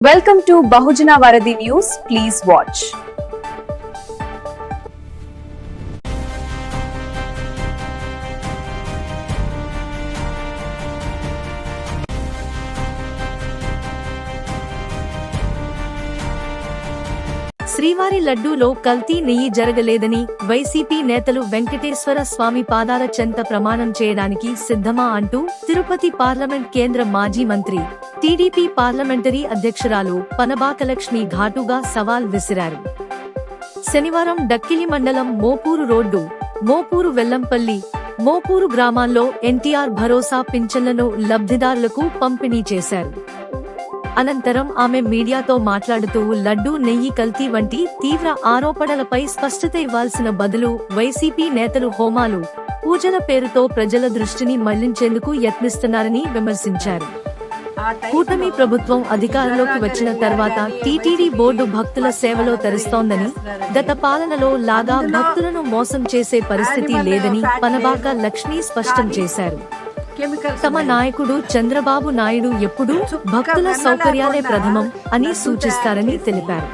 Welcome to Bahujana Varadi News. Please watch. శ్రీవారి లడ్డూలో కల్తీ నెయ్యి జరగలేదని వైసీపీ నేతలు వెంకటేశ్వర స్వామి పాదాల చెంత ప్రమాణం చేయడానికి సిద్ధమా అంటూ తిరుపతి పార్లమెంట్ కేంద్ర మాజీ మంత్రి టీడీపీ పార్లమెంటరీ అధ్యక్షురాలు పనబాకలక్ష్మి ఘాటుగా సవాల్ విసిరారు. శనివారం డక్కిలి మండలం మోపూరు రోడ్డు మోపూరు వెల్లంపల్లి మోపూరు గ్రామాల్లో ఎన్టీఆర్ భరోసా పింఛన్లను లబ్ధిదారులకు పంపిణీ చేశారు. అనంతరం ఆమె మీడియాతో మాట్లాడుతూ లడ్డూ నెయ్యి కల్తీ వంటి తీవ్ర ఆరోపణలపై స్పష్టత ఇవ్వాల్సిన బదులు వైసీపీ నేతలు హోమాలు పూజల పేరుతో ప్రజల దృష్టిని మళ్ళించేందుకు యత్నిస్తున్నారని విమర్శించారు. కూటమి ప్రభుత్వం అధికారంలోకి వచ్చిన తర్వాత టీటీడీ బోర్డు భక్తుల సేవలో తెరుస్తోందని గత పాలనలో లాగా భక్తులను మోసం చేసే పరిస్థితి లేదని పనబాక లక్ష్మి స్పష్టం చేశారు. తమ నాయకుడు చంద్రబాబు నాయుడు ఎప్పుడూ భక్తుల సౌకర్యాలే ప్రథమం అని సూచిస్తారని తెలిపారు.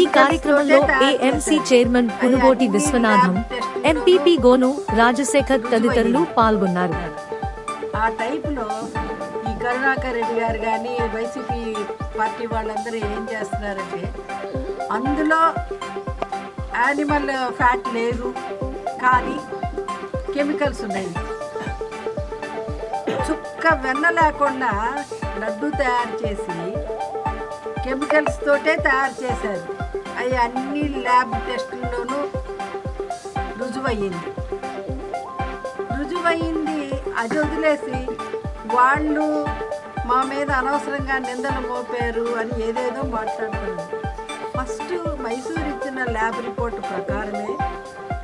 ఈ కార్యక్రమంలో AMC chairman Punugoti Viswanatham MPP Gonu Rajasekhar తదితరులు పాల్గొన్నారు. ఆ టైపులో ఈ కరుణాకర్ రెడ్డి గారు కానీ వైసీపీ పార్టీ వాళ్ళందరూ ఏం చేస్తున్నారంటే అందులో యానిమల్ ఫ్యాట్ లేదు కానీ కెమికల్స్ ఉన్నాయి. చుక్క వెన్న లేకుండా లడ్డు తయారు చేసి కెమికల్స్ తోటే తయారు చేశారు. అవి అన్ని ల్యాబ్ టెస్టుల్లోనూ రుజువయ్యింది. రుజువయ్యింది అది వదిలేసి వాళ్ళు మా మీద అనవసరంగా నిందలు మోపారు అని ఏదేదో మాట్లాడుతున్నారు ఫస్ట్ మైసూర్ ఇచ్చిన ల్యాబ్ రిపోర్ట్ ప్రకారమే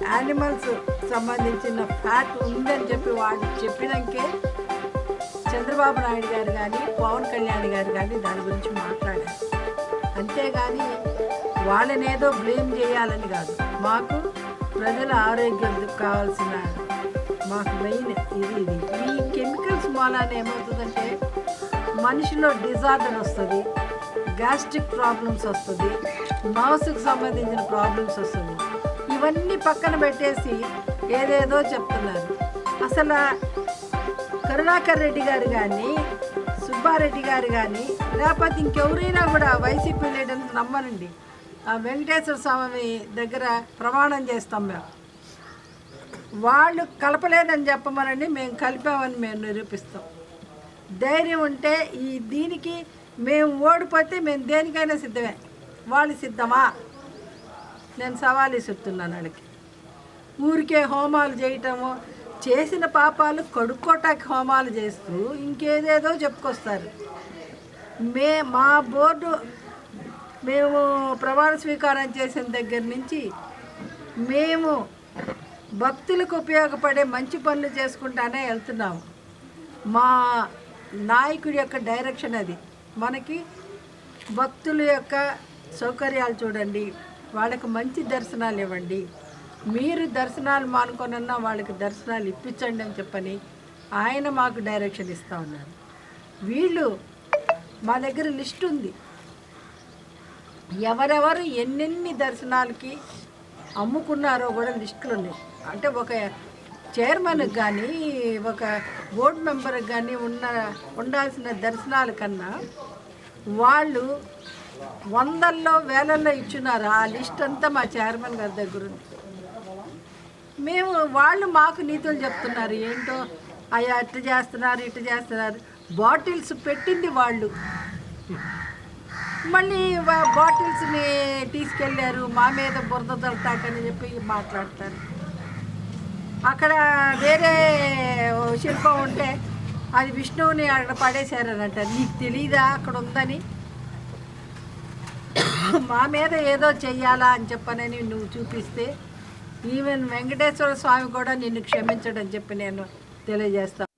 యానిమల్స్ సంబంధించిన ఫ్యాట్ ఉందని చెప్పి వాళ్ళు చెప్పినాకే చంద్రబాబు నాయుడు గారు కానీ పవన్ కళ్యాణ్ గారు కానీ దాని గురించి మాట్లాడారు. అంతేగాని వాళ్ళని ఏదో బ్లేమ్ చేయాలని కాదు. మాకు ప్రజల ఆరోగ్యం కావాల్సిన మాకు మెయిన్ ఇది ఇది. ఈ కెమికల్స్ మూలాన ఏమవుతుందంటే మనిషిలో డిజార్డర్ వస్తుంది గ్యాస్ట్రిక్ ప్రాబ్లమ్స్ వస్తుంది మౌస్కి సంబంధించిన ప్రాబ్లమ్స్ వస్తుంది. ఇవన్నీ పక్కన పెట్టేసి ఏదేదో చెప్తున్నారు. అసలు కరుణాకర్ రెడ్డి గారు కానీ సుబ్బారెడ్డి గారు కానీ లేకపోతే ఇంకెవరైనా కూడా వైసీపీ లీడర్ని నమ్మనండి. ఆ వెంకటేశ్వర స్వామి దగ్గర ప్రమాణం చేస్తాం మేము. వాళ్ళు కలపలేదని చెప్పమనండి మేము కలిపామని మేము నిరూపిస్తాం. ధైర్యం ఉంటే ఈ దీనికి మేము ఓడిపోతే మేము దేనికైనా సిద్ధమే. వాళ్ళు సిద్ధమా? నేను సవాలు ఇస్తున్నాను వాళ్ళకి. ఊరికే హోమాలు చేయటము చేసిన పాపాలు కడుక్కోటానికి హోమాలు చేస్తూ ఇంకేదేదో చెప్పుకొస్తారు. మే మా బోర్డు మేము ప్రమాణ స్వీకారం చేసిన దగ్గర నుంచి మేము భక్తులకు ఉపయోగపడే మంచి పనులు చేసుకుంటానే వెళ్తున్నాము. మా నాయకుడి యొక్క డైరెక్షన్ అది. మనకి భక్తుల యొక్క సౌకర్యాలు చూడండి వాళ్ళకు మంచి దర్శనాలు ఇవ్వండి. మీరు దర్శనాలు మానుకొనన్నా వాళ్ళకి దర్శనాలు ఇప్పించండి అని చెప్పని ఆయన మాకు డైరెక్షన్ ఇస్తూ ఉన్నారు. వీళ్ళు మా దగ్గర లిస్ట్ ఉంది. ఎవరెవరు ఎన్నెన్ని దర్శనాలకి అమ్ముకున్నారో కూడా లిస్టులు ఉన్నాయి. అంటే ఒక చైర్మన్కి కానీ ఒక బోర్డు మెంబర్కి కానీ ఉన్న ఉండాల్సిన దర్శనాల కన్నా వాళ్ళు వందల్లో వేలల్లో ఇచ్చున్నారు. ఆ లిస్ట్ అంతా మా చైర్మన్ గారి దగ్గర ఉంది. మేము వాళ్ళు మాకు నీతులు చెప్తున్నారు. ఏంటో? అయ్యా ఇట్ట చేస్తున్నారు ఇట్ట చేస్తున్నారు. బాటిల్స్ పెట్టింది వాళ్ళు. మళ్ళీ బాటిల్స్ని తీసుకెళ్ళారు. మా మీద బురద తొలతాకని చెప్పి మాట్లాడతారు. అక్కడ వేరే శిల్పం ఉంటే అది విష్ణువుని అక్కడ పడేశారని అంటారు నీకు తెలీదా? అక్కడ ఉందని. మా మీద ఏదో చెయ్యాలా అని చెప్పనని నువ్వు చూపిస్తే ఈవెన్ వెంకటేశ్వర స్వామి కూడా నిన్ను క్షమించడని చెప్పి నేను తెలియజేస్తాను